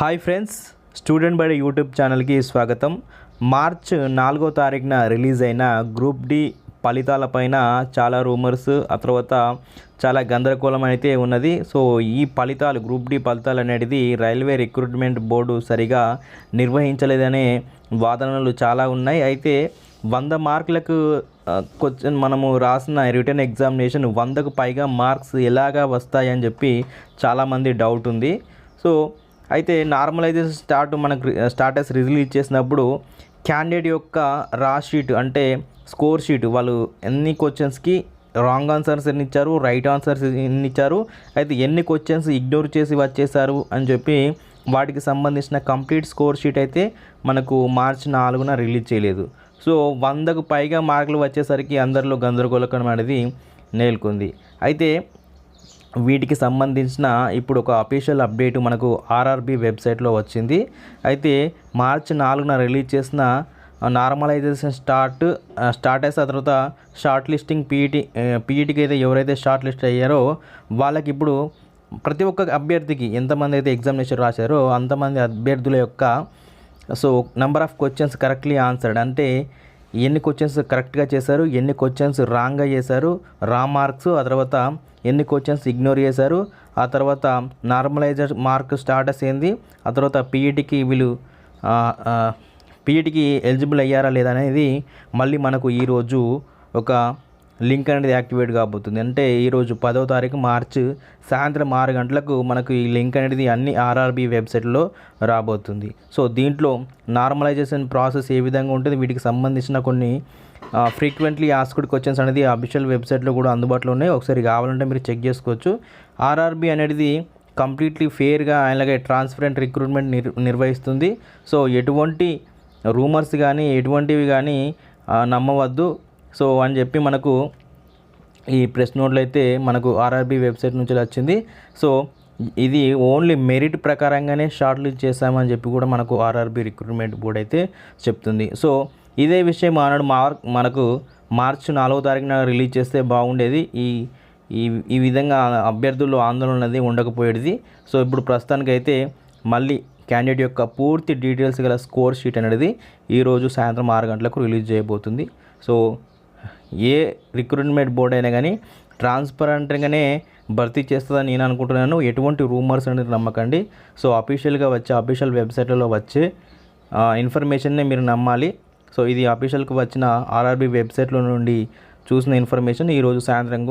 Hi friends student బడి YouTube ఛానల్కి స్వాగతం. మార్చ్ నాలుగో తారీఖున రిలీజ్ అయిన గ్రూప్ డి ఫలితాలపైన చాలా రూమర్స్ ఆ తర్వాత చాలా గందరగోళం అయితే ఉన్నది. సో ఈ ఫలితాలు గ్రూప్ డి ఫలితాలు అనేది రైల్వే రిక్రూట్మెంట్ బోర్డు సరిగా నిర్వహించలేదనే వాదనలు చాలా ఉన్నాయి. అయితే వంద మార్కులకు క్వశ్చన్ మనము రాసిన రిటర్న్ ఎగ్జామినేషన్ వందకు పైగా మార్క్స్ ఎలాగా వస్తాయని చెప్పి చాలామంది డౌట్ ఉంది. సో అయితే నార్మలైజేషన్ స్టార్ట్ మనకు స్టాటస్ రిలీజ్ చేసినప్పుడు క్యాండిడేట్ యొక్క రా షీట్ అంటే స్కోర్ షీట్ వాళ్ళు ఎన్ని క్వశ్చన్స్కి రాంగ్ ఆన్సర్స్ ఎన్ని ఇచ్చారు రైట్ ఆన్సర్స్ ఎన్ని ఇచ్చారు అయితే ఎన్ని క్వశ్చన్స్ ఇగ్నోర్ చేసి వచ్చేసారు అని చెప్పి వాటికి సంబంధించిన కంప్లీట్ స్కోర్ షీట్ అయితే మనకు మార్చి నాలుగున రిలీజ్ చేయలేదు. సో వందకు పైగా మార్కులు వచ్చేసరికి అందరిలో గందరగోళకం అనేది నేల్కొంది. అయితే వీటికి సంబంధించిన ఇప్పుడు ఒక అఫీషియల్ అప్డేట్ మనకు ఆర్ఆర్బి వెబ్సైట్లో వచ్చింది. అయితే మార్చి నాలుగున రిలీజ్ చేసిన నార్మలైజేషన్ స్టార్ట్ స్టార్ట్ అయిన తర్వాత షార్ట్ లిస్టింగ్ పీఈటీ పీఈటీకి అయితే ఎవరైతే షార్ట్ లిస్ట్ అయ్యారో వాళ్ళకి ఇప్పుడు ప్రతి ఒక్క అభ్యర్థికి ఎంతమంది అయితే ఎగ్జామినేషన్ రాశారో అంతమంది అభ్యర్థుల యొక్క so number of questions correctly answered అంటే ఎన్ని క్వశ్చన్స్ కరెక్ట్గా చేశారు ఎన్ని క్వశ్చన్స్ రాంగ్గా చేశారు రా మార్క్స్ ఆ తర్వాత ఎన్ని క్వశ్చన్స్ ఇగ్నోర్ చేశారు ఆ తర్వాత నార్మలైజర్ మార్క్ స్టాటస్ ఏంది ఆ తర్వాత పీఈటీకి వీళ్ళు పీఈటీకి ఎలిజిబుల్ అయ్యారా లేదా అనేది మళ్ళీ మనకు ఈరోజు ఒక లింక్ అనేది యాక్టివేట్ కాబోతుంది. అంటే ఈరోజు పదో తారీఖు మార్చి సాయంత్రం ఆరు గంటలకు మనకు ఈ లింక్ అనేది అన్ని ఆర్ఆర్బి వెబ్సైట్లో రాబోతుంది. సో దీంట్లో నార్మలైజేషన్ ప్రాసెస్ ఏ విధంగా ఉంటుంది వీటికి సంబంధించిన కొన్ని ఫ్రీక్వెంట్లీ ఆస్క్డ్ క్వశ్చన్స్ అనేది అఫీషియల్ వెబ్సైట్లో కూడా అందుబాటులో ఉన్నాయి. ఒకసారి కావాలంటే మీరు చెక్ చేసుకోవచ్చు. ఆర్ఆర్బి అనేది కంప్లీట్లీ ఫేర్గా అలాగే ట్రాన్స్పరెంట్ రిక్రూట్మెంట్ నిర్ నిర్వహిస్తుంది. సో ఎటువంటి రూమర్స్ కానీ ఎటువంటివి కానీ నమ్మవద్దు. సో అని చెప్పి మనకు ఈ ప్రెస్ నోట్లు అయితే మనకు ఆర్ఆర్బి వెబ్సైట్ నుంచి వచ్చింది. సో ఇది ఓన్లీ మెరిట్ ప్రకారంగానే షార్ట్ లిస్ట్ చేస్తామని చెప్పి కూడా మనకు ఆర్ఆర్బి రిక్రూట్మెంట్ బోర్డ్ అయితే చెప్తుంది. సో ఇదే విషయం ఆనాడు మార్ మనకు మార్చి నాలుగో తారీఖున రిలీజ్ చేస్తే బాగుండేది. ఈ ఈ ఈ విధంగా అభ్యర్థుల్లో ఆందోళన అనేది ఉండకపోయేది. సో ఇప్పుడు ప్రస్తుతానికైతే మళ్ళీ క్యాండిడేట్ యొక్క పూర్తి డీటెయిల్స్ గల స్కోర్ షీట్ అనేది ఈరోజు సాయంత్రం ఆరు గంటలకు రిలీజ్ చేయబోతుంది. సో ఏ రిక్రూట్మెంట్ బోర్డ్ అయినా కానీ ట్రాన్స్పరెంట్గానే భర్తీ చేస్తుందని నేను అనుకుంటున్నాను. ఎటువంటి రూమర్స్ అనేది నమ్మకండి. సో అఫీషియల్గా వచ్చే అఫీషియల్ వెబ్సైట్లలో వచ్చే ఇన్ఫర్మేషన్నే మీరు నమ్మాలి. సో ఇది అఫీషియల్కి వచ్చిన ఆర్ఆర్బి వెబ్సైట్లో నుండి చూసిన ఇన్ఫర్మేషన్. ఈరోజు సాయంత్రం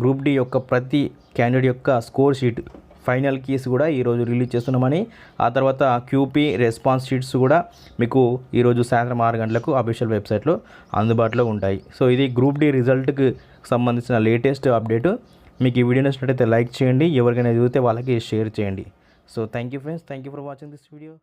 గ్రూప్ డి యొక్క ప్రతి క్యాండిడేట్ యొక్క స్కోర్ షీట్ ఫైనల్ కీస్ కూడా ఈరోజు రిలీజ్ చేస్తున్నామని ఆ తర్వాత క్యూపీ రెస్పాన్స్ షీట్స్ కూడా మీకు ఈరోజు సాయంత్రం ఆరు గంటలకు అఫీషియల్ వెబ్సైట్లో అందుబాటులో ఉంటాయి. సో ఇది గ్రూప్ డి రిజల్ట్కి సంబంధించిన లేటెస్ట్ అప్డేట్. మీకు ఈ వీడియో నచ్చినట్టయితే లైక్ చేయండి ఎవరికైనా చూస్తే వాళ్ళకి షేర్ చేయండి. So thank you friends thank you for watching this video.